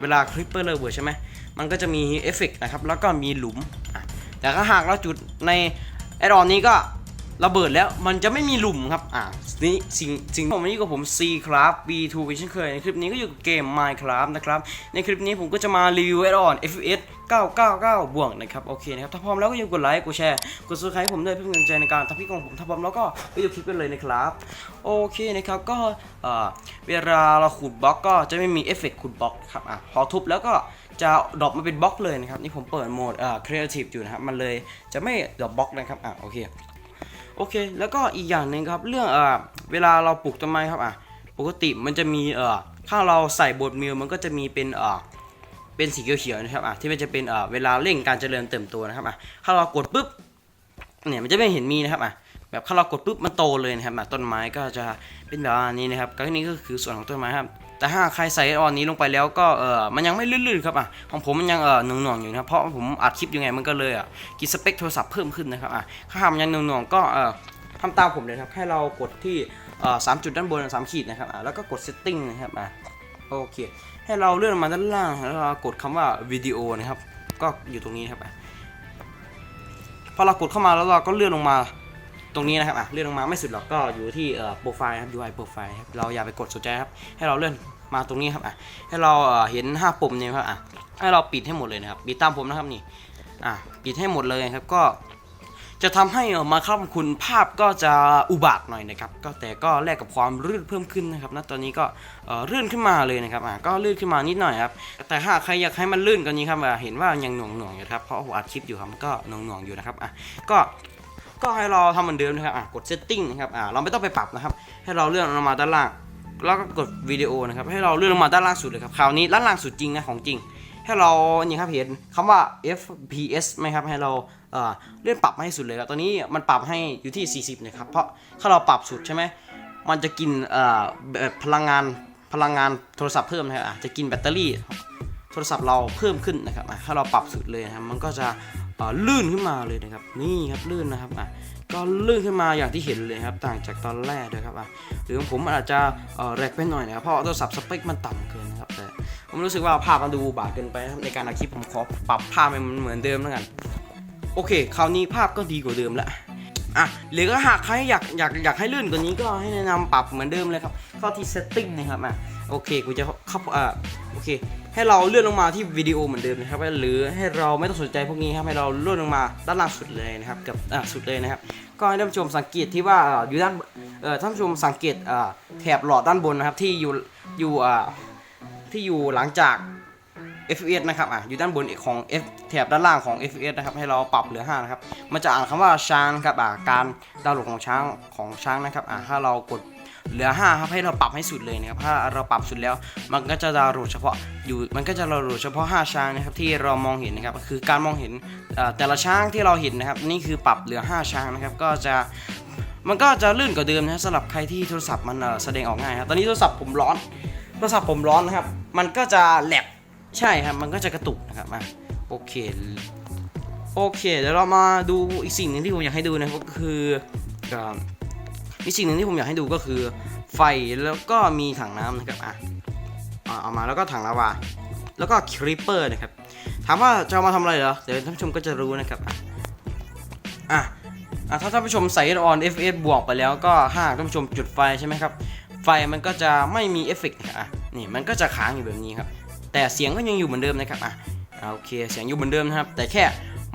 เวลาคลิปเปอร์เลเวอร์ใช่ไหมมันก็จะมีเอฟเฟกต์นะครับ แล้วก็มีหลุมแต่ถ้าหากเราจุดในแอดออนนี้ก็ ระเบิดแล้วมันจะไม่มีหลุมครับ อะนี่สิ่งสิ่งผมวันนี้กับผม C ครับ B2 วิเช่นเคยในคลิปนี้ก็อยู่กับเกม Minecraft นะครับ ในคลิปนี้ผมก็จะมารีวิวแอดออน FPS 999 บวกนะครับ โอเคนะครับ ถ้าพร้อมแล้วก็อย่าลืมกดไลค์กดแชร์กด subscribe ผมด้วยเพื่อเป็นกำลังใจในการทำคลิปของผมถ้าพร้อมแล้วก็ไปดูคลิปกันเลยนะครับ โอเคนะครับก็เวลาเราขุดบล็อกก็จะไม่มีเอฟเฟกต์ขุดบล็อกครับอะพอทุบแล้วก็จะดรอปมาเป็นบล็อกเลยนะครับนี่ผมเปิดโหมดเอ่อ creative อยู่นะครับมันเลยจะไม่ดรอปบล็อกนะครับอะโอเค โอเค แล้วก็อีกอย่างหนึ่งครับเรื่องเอ่อเวลาเราปลูกต้นไม้ครับอะปกติมันจะมีเอ่อถ้าเราใส่บดมิลมันก็จะมีเป็นเอ่อเป็นสีเขียวๆนะครับอะที่มันจะเป็นเอ่อเวลาเร่งการเจริญเติบโตนะครับอะถ้าเรากดปุ๊บเนี่ยมันจะไม่เห็นมีนะครับอะแบบถ้าเรากดปุ๊บมันโตเลยนะครับอะต้นไม้ก็จะเป็นแบบนี้นะครับก็นี่ก็คือส่วนของต้นไม้ครับ แต่ถ้าใครใส่ออนนี้ลงไปแล้วก็เออมันยังไม่ลื่นๆครับอะของผมมันยังเออหน่วงๆอยู่นะเพราะผมอัดคลิปยังไงมันก็เลยอะกินสเปคโทรศัพท์เพิ่มขึ้นนะครับอะถ้ามันยังหน่วงๆก็เออทำตามผมเลยครับให้เรากดที่เออสามจุดด้านบนสามขีดนะครับอะแล้วก็กด setting นะครับอะโอเค ให้เราเลื่อนมาด้านล่างแล้วเรากดคำว่าวิดีโอนะครับ ก็อยู่ตรงนี้ครับอะพอเรากดเข้ามาแล้วเราก็เลื่อนลงมา ตรงนี้นะครับอะเลื่อนลงมาไม่สุดหรอกก็อยู่ที่โปรไฟล์ครับ UI โปรไฟล์ครับเราอย่าไปกดสนใจครับให้เราเลื่อนมาตรงนี้ครับอะให้เราเห็น 5 ปุ่มเนี่ยครับอะให้เราปิดให้หมดเลยนะครับปิดตามผมนะครับนี่อะปิดให้หมดเลยครับก็จะทำให้มาครับคุณภาพก็จะอุบาทหน่อยนะครับก็แต่ก็แลกกับความลื่นเพิ่มขึ้นนะครับณตอนนี้ก็ลื่นขึ้นมาเลยนะครับอะก็ลื่นขึ้นมานิดหน่อยครับแต่ถ้าใครอยากให้มันลื่นกว่านี้ครับเห็นว่ายังหน่วงหน่วงๆอยู่ครับเพราะผมอัดคลิปอยู่ครับก็หน่วงหน่วงๆอยู่นะครับอะก็ ก็ให้เราทำเหมือนเดิมนะครับอะกด setting นะครับอะเราไม่ต้องไปปรับนะครับ ให้เราเลื่อนลงมาด้านล่าง แล้วก็กดวิดีโอนะครับ ให้เราเลื่อนลงมาด้านล่างสุดเลยครับ คราวนี้ด้านล่างสุดจริงนะของจริง ให้เรานี่ครับเห็นคำว่า FPS ไหมครับ ให้เราเอ่อเลื่อนปรับมาให้สุดเลยครับ ตอนนี้มันปรับให้อยู่ที่ 40นะครับ เพราะถ้าเราปรับสุดใช่ไหมมันจะกินเอ่อพลังงานพลังงานโทรศัพท์เพิ่มนะครับจะกินแบตเตอรี่โทรศัพท์เราเพิ่มขึ้นนะครับถ้าเราปรับสุดเลยนะครับมันก็จะ ลื่นขึ้นมาเลยนะครับ นี่ครับลื่นนะครับอะก็ลื่นขึ้นมาอย่างที่เห็นเลยครับ ต่างจากตอนแรกนะครับอะหรือของผมอาจจะแรกไปหน่อยนะครับเพราะโทรศัพท์สเปคมันต่ำเกินนะครับแต่ผมรู้สึกว่าภาพมันดูบาดเกินไปครับในการอัดคลิปผมขอปรับภาพให้มันเหมือนเดิมแล้วกัน โอเค คราวนี้ภาพก็ดีกว่าเดิมล้วอะหรือก็หากใครอยากอยากอยากให้ลื่นกว่านี้ก็ให้แนะนำปรับเหมือนเดิมเลยครับ ข้าที่ setting นะครับอะโอเคกูจะเข้าอ่า โอเค ให้เราเลื่อนลงมาที่วิดีโอเหมือนเดิมนะครับหรือให้เราไม่ต้องสนใจพวกนี้ครับให้เราเลื่อนลงมาด้านล่างสุดเลยนะครับกับอ่าสุดเลยนะครับ ก็ให้ท่านผู้ชมสังเกตที่ว่าอยู่ด้านเอ่อท่านผู้ชมสังเกตอ่าแถบหลอดด้านบนนะครับที่อยู่อยู่อ่าที่อยู่หลังจาก FPS นะครับอะอยู่ด้านบนของ F แถบด้านล่างของ FPS นะครับให้เราปรับเหลือ 5 นะครับ มันจะอ่านคำว่าช้างครับอ่าการดาวน์โหลดของช้างของช้างนะครับอ่าถ้าเรากด เหลือ5ครับให้เราปรับให้สุดเลยนะครับถ้าเราปรับสุดแล้ว มันก็จะดาวน์โหลดเฉพาะอยู่มันก็จะดาวน์โหลดเฉพาะ 5 ช้างนะครับที่เรามองเห็นนะครับคือการมองเห็นแต่ละช้างที่เราเห็นนะครับ นี่คือปรับเหลือ 5 ช้างนะครับก็จะมันก็จะลื่นกว่าเดิมนะสำหรับใครที่โทรศัพท์มันแสดงออกง่ายครับตอนนี้โทรศัพท์ผมร้อนโทรศัพท์ผมร้อนนะครับ มันก็จะแหลกใช่ครับ มันก็จะกระตุกนะครับอะโอเคโอเคเดี๋ยวเรามาดูอีกสิ่งหนึ่งที่ผมอยากให้ดูนะครับก็คือ อีกสิ่งหนึ่งที่ผมอยากให้ดูก็คือไฟแล้วก็มีถังน้ำนะครับอะเอามาแล้วก็ถังลาวา แล้วก็คริปเปอร์นะครับถามว่าจะามาทำอะไรเหรอเดี๋ยวท่านผู้ชมก็จะรู้นะครับอะอะอะถ้าท่านผู้ชมใส่ออน FS บวกไปแล้วก็ถ้าท่านผู้ชมจุดไฟใช่ไหมครับไฟมันก็จะไม่มีเอฟเฟกต์นะครับอะนี่มันก็จะค้างอยู่แบบนี้ครับแต่เสียงก็ยังอยู่เหมือนเดิมนะครับอะอะโอเคเสียงอยู่เหมือนเดิมนะครับ แต่แค่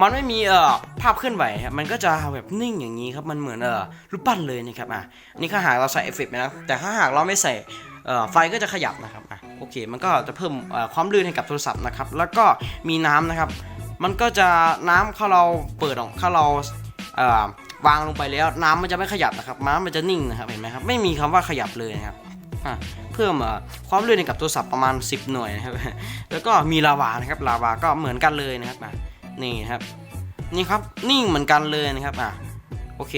มันไม่มีเอ่อภาพเคลื่อนไหวครับมันก็จะแบบนิ่งอย่างนี้ครับมันเหมือนเอ่อรูปปั้นเลยนะครับอะนี่ถ้าหากเราใส่เอฟเฟกต์ไปนะแต่ถ้าหากเราไม่ใส่เอ่อไฟก็จะขยับนะครับอะโอเค มันก็จะเพิ่มเอ่อความลื่นให้กับโทรศัพท์นะครับ แล้วก็มีน้ำนะครับ มันก็จะน้ำเข้าเราเปิดออกเข้าเราเอ่อวางลงไปแล้ว น้ำมันจะไม่ขยับนะครับน้ำมันจะนิ่งนะครับเห็นไหมครับไม่มีคำว่าขยับเลยนะครับเพิ่มเอ่อความลื่นให้กับโทรศัพท์ประมาณ 10 หน่วยนะครับแล้วก็มีลาวานะครับลาวาก็เหมือนกันเลยนะครับอะ นี่ครับ นี่ครับนิ่งเหมือนกันเลยนะครับอะโอเค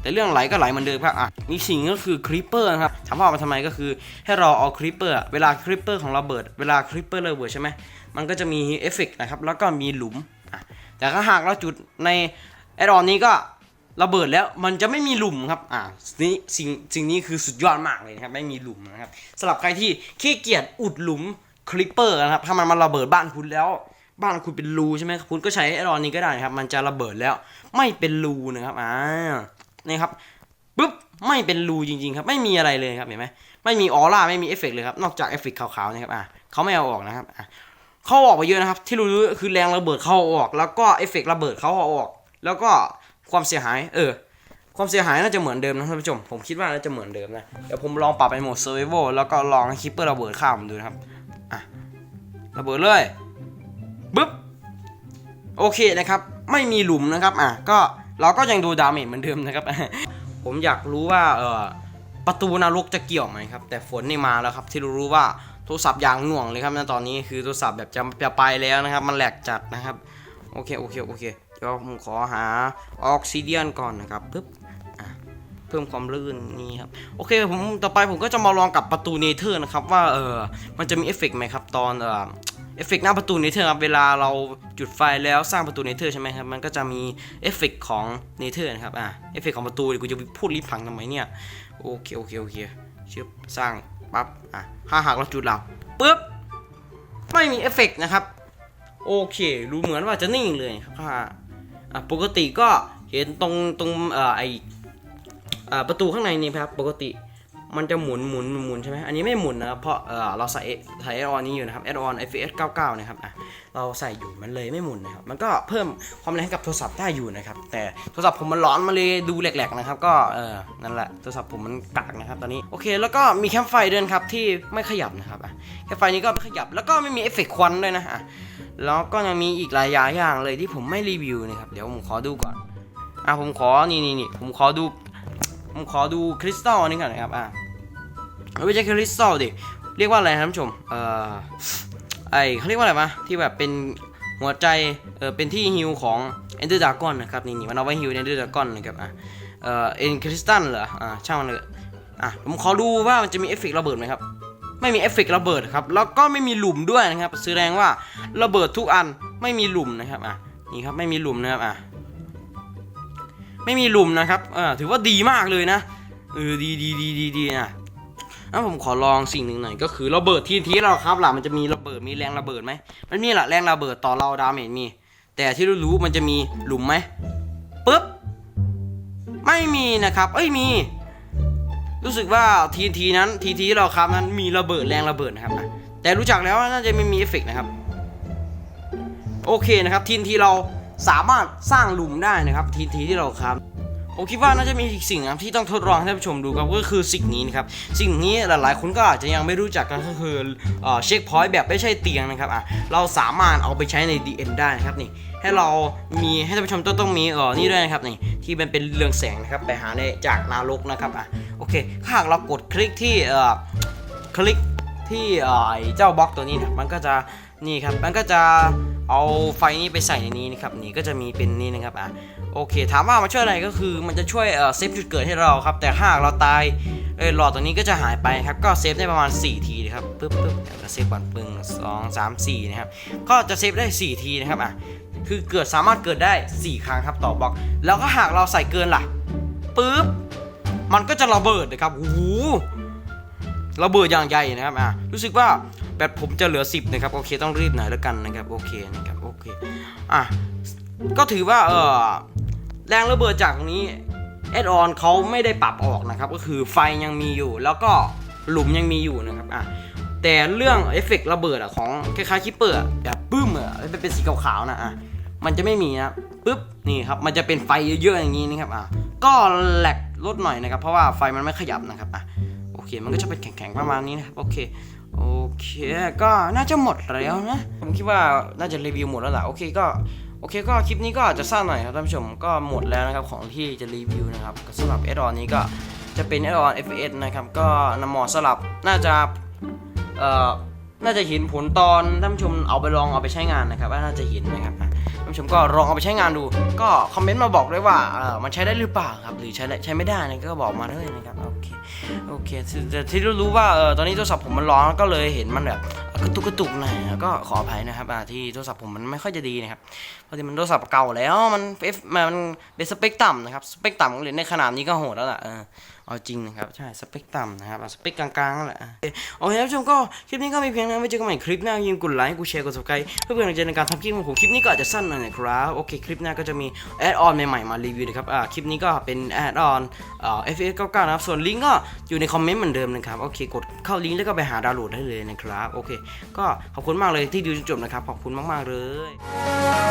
แต่เรื่องไหลก็ไหลเหมือนเดิมครับอะมีสิ่งก็คือคริปเปอร์นะครับถามว่ามาทำไมก็คือให้เราเอาคริปเปอร์เวลาคริปเปอร์ของเราเบิด เวลาคริปเปอร์เระเบิดใช่ไหมมันก็จะมีเอฟเฟกต์นะครับแล้วก็มีหลุมอะแต่ถ้าหากเราจุดในแอดออนนี้ก็ระเบิดแล้วมันจะไม่มีหลุมครับ อ่านี่สิ่งสิ่งนี้คือสุดยอดมากเลยนะครับ ไม่มีหลุมนะครับสำหรับใครที่ขี้เกียจอุดหลุมคลิปเปอร์นะครับ ถ้ามันมาระเบิดบ้านคุณแล้ว บ้านคุณเป็นรูใช่ไหมคุณก็ใช้ไอรอนนี้ก็ได้ครับ มันจะระเบิดแล้ว ไม่เป็นรูนะครับอ่านี่ครับปุ๊บไม่เป็นรูจริงๆครับ ไม่มีอะไรเลยครับเห็นไหมไม่มีออร่าไม่มีเอฟเฟกต์เลยครับนอกจากเอฟเฟกต์ขาวๆนะครับอะเขาไม่เอาออกนะครับอะเขาออกไปเยอะนะครับ ที่รู้ๆคือแรงระเบิดเขาออก แล้วก็เอฟเฟกต์ระเบิดเขาออก แล้วก็ความเสียหาย เออ ความเสียหายน่าจะเหมือนเดิมนะท่านผู้ชม ผมคิดว่าน่าจะเหมือนเดิมนะ เดี๋ยวผมลองปรับเป็นโหมด survival แล้วก็ลองให้คิปเปอร์ระเบิดข้ามดูนะครับ อะ ระเบิดเลย ปึ๊บโอเคนะครับไม่มีหลุมนะครับอะก็เราก็ยังดูดาเมจเหมือนเดิมนะครับ ผมอยากรู้ว่าเออประตูนรกจะเกี่ยวไหมครับ แต่ฝนนี่มาแล้วครับ ที่รู้ๆว่าโทรศัพท์อย่างหน่วงเลยครับณตอนนี้คือโทรศัพท์แบบจะจะไปแล้วนะครับ มันแหลกจัดนะครับ โอเคโอเคโอเคเดี๋ยวผมขอหาออกซิเดียนก่อนนะครับปึ๊บเพิ่มความลื่นนี่ครับโอเคผมต่อไปผมก็จะมาลองกับประตูเนเธอร์นะครับว่าเออมันจะมีเอฟเฟกต์ไหมครับตอนเออ เอฟเฟกต์หน้าประตูเนเธอร์ครับเวลาเราจุดไฟแล้วสร้างประตูเนเธอร์ใช่ไหมครับมันก็จะมีเอฟเฟกต์ของเนเธอร์นะครับอะเอฟเฟกต์ของประตูเดี๋ยวกูจะพูดรีบพังทำไมเนี่ยโอเคโอเคโอเคชึบสร้างปั๊บอะถ้าหากเราจุดหลับปึ๊บไม่มีเอฟเฟกต์นะครับโอเครู้เหมือนว่าจะนิ่งเลยครับอะปกติก็เห็นตรงตรงเอ่อไออประตูข้างในนี่ครับปกติ มันจะหมุนหมุนหมุนใช่ไหมอันนี้ไม่หมุนนะครับเพราะเออเราใส่ใส่แอดออนนี้อยู่นะครับแอดออน FPS 99 นะครับอะเราใส่อยู่มันเลยไม่หมุนนะครับมันก็เพิ่มความแรงกับโทรศัพท์ได้อยู่นะครับแต่โทรศัพท์ผมมันร้อนมาเลยดูแหลกๆนะครับก็เออนั่นแหละโทรศัพท์ผมมันกากนะครับตอนนี้โอเค แล้วก็มีแคมไฟด้วยนครับที่ไม่ขยับนะครับอะแคมไฟนี้ก็ไม่ขยับแล้วก็ไม่มีเอฟเฟกต์ควันด้วยนะอะแล้วก็ยังมีอีกหลายอย่างเลยที่ผมไม่รีวิวนะครับเดี๋ยวผมขอดูก่อนอะผมขอนี่นี่นี่ผมขอดู ผมขอดูคริสตัลนี่ก่อนนะครับ อะไม่ใช่คริสตัลดิ เรียกว่าอะไรครับท่านผู้ชม เอ่อ ไอเขาเรียกว่าอะไรวะที่แบบเป็นหัวใจ เออเป็นที่ฮิวของ Ender Dragon นนะครับ นี่นี่มันเอาไว้ฮิว Ender Dragon นะครับ อะ เอ่อ เอ็นคริสตัลเหรอ อะช่างมันเลยอะ ผมขอดูว่ามันจะมีเอฟเฟกต์ระเบิดไหมครับไม่มีเอฟเฟกต์ระเบิดครับ แล้วก็ไม่มีหลุมด้วยนะครับแสดงว่าระเบิดทุกอันไม่มีหลุมนะครับ อะ นี่ครับ ไม่มีหลุมนะครับ อะ ไม่มีหลุมนะครับเออถือว่าดีมากเลยนะเออดีดีดีดีดีนะงั้นผมขอลองสิ่งหนึ่งหน่อยก็คือระเบิดทีทีเราครับล่ะมันจะมีระเบิดมีแรงระเบิดไหมมันมีแหละแรงระเบิดต่อเราดาเมจมี แต่ที่รู้ๆมันจะมีหลุมไหมปึ๊บไม่มีนะครับ เอ้ยมี รู้สึกว่าทีทีนั้นทีทีเราครับนั้นมีระเบิดแรงระเบิดนะครับอะแต่รู้จักแล้วน่าจะไม่มีเอฟเฟกต์นะครับ โอเคนะครับทีทีเรา สามารถสร้างหลุมได้นะครับทีทีที่เราครับผมคิดว่าน่าจะมีอีกสิ่งนะครับที่ต้องทดลองให้ท่านผู้ชมดูครับก็คือสิ่งนี้นะครับสิ่งนี้หลายๆ คนก็อาจจะยังไม่รู้จักกันก็คือเช็คพอยต์แบบไม่ใช่เตียงนะครับอะเราสามารถเอาไปใช้ใน DN ได้นะครับนี่ให้เรามีให้ท่านผู้ชมต้องต้องมีเออนี่ด้วยนะครับนี่ที่มันเป็นเรืองแสงนะครับไปหาในจากนรกนะครับอะโอเคถ้าหากเรากดคลิกที่เอ่อคลิกที่เอ่อไอเจ้าบล็อกตัวนี้นะมันก็จะนี่ครับมันก็จะ เอาไฟนี้ไปใส่ในนี้นะครับนี่ก็จะมีเป็นนี่นะครับอะโอเค ถามว่ามันช่วยอะไรก็คือมันจะช่วยเอ่อเซฟจุดเกิดให้เราครับ แต่หากเราตายเออหลอดตัวนี้ก็จะหายไปครับก็เซฟได้ประมาณ 4 ทีนะครับปึ๊บปึ๊บเดี๋ยวเซฟก่อนปึ้งสองสามสี่นะครับก็จะเซฟได้ 4 ทีนะครับอะคือเกิดสามารถเกิดได้ 4 ครั้งครับต่อบล็อก แล้วก็หากเราใส่เกินล่ะปุ๊บมันก็จะระเบิดนะครับโอ้โหระเบิดอย่างใหญ่นะครับอะรู้สึกว่า แบตผมจะเหลือ 10นะครับโอเคต้องรีบหน่อยแล้วกันนะครับโอเคนะครับโอเคอะก็ถือว่าเออแรงระเบิดจากตรงนี้แอดออนเขาไม่ได้ปรับออกนะครับก็คือไฟยังมีอยู่ แล้วก็หลุมยังมีอยู่นะครับอะแต่เรื่องเอฟเฟกระเบิดอะของคล้ายๆคิปเปอร์แบบปื้มอะเป็นเป็นสีขาวๆนะอะมันจะไม่มีนะปุ๊บนี่ครับมันจะเป็นไฟเยอะๆอย่างนี้นะครับอะก็แหลกลดหน่อยนะครับ เพราะว่าไฟมันไม่ขยับนะครับอะโอเค มันก็จะเป็นแข็งๆประมาณนี้นะครับโอเค โอเค ก็น่าจะหมดแล้วนะ ผมคิดว่าน่าจะรีวิวหมดแล้วล่ะ โอเคก็โอเคก็คลิปนี้ก็อาจจะสั้นหน่อยครับท่านผู้ชมก็หมดแล้วนะครับของที่จะรีวิวนะครับสำหรับเอดอนนี้ก็จะเป็นเอดอน FS นะครับก็นำหมอสลับน่าจะเอ่อน่าจะเห็นผลตอนท่านผู้ชมเอาไปลองเอาไปใช้งานนะครับว่าน่าจะเห็นนะครับ ท่านผู้ชมก็ลองเอาไปใช้งานดู ก็คอมเมนต์มาบอกด้วยว่าเออมันใช้ได้หรือเปล่าครับ หรือใช้ได้ใช้ไม่ได้นะก็บอกมาเลยนะครับ โอเค โอเคแต่ที่รู้ว่าเออตอนนี้โทรศัพท์ผมมันร้อนก็เลยเห็นมันแบบกระตุกกระตุกหน่อยนะก็ขออภัยนะครับอ่าที่โทรศัพท์ผมมันไม่ค่อยจะดีนะครับเพราะที่มันโทรศัพท์เก่าแล้วมันเอฟมันเป็นสเปคต่ำนะครับสเปคต่ำของเหรียญในขนาดนี้ก็โหดแล้วล่ะเออ เอาจริงนะครับ ใช่ สเปคต่ำนะครับสเปคกลางๆนั่นแหละโอเคท่านผู้ชมก็ คลิปนี้ก็มีเพียงนั้นไว้เจอกันใหม่คลิปหน้าย่าลืมกดไลค์กดแชร์กด subscribe เพื่อเป็นกำลังใจในการทำคลิปของผมคลิปนี้ก็อาจจะสั้นหน่อยนะครับ โอเค คลิปหน้าก็จะมีแอดออนใหม่ๆมารีวิวนะครับอ่าคลิปนี้ก็เป็นแอดออนเอ่อ FS 99นะครับส่วนลิงก์ก็อยู่ในคอมเมนต์เหมือนเดิมนะครับโอเคกดเข้าลิงก์แล้วก็ไปหาดาวน์โหลดได้เลยนะครับโอเค ก็ขอบคุณมากเลยที่ดูจนจบนะครับขอบคุณมากๆเลย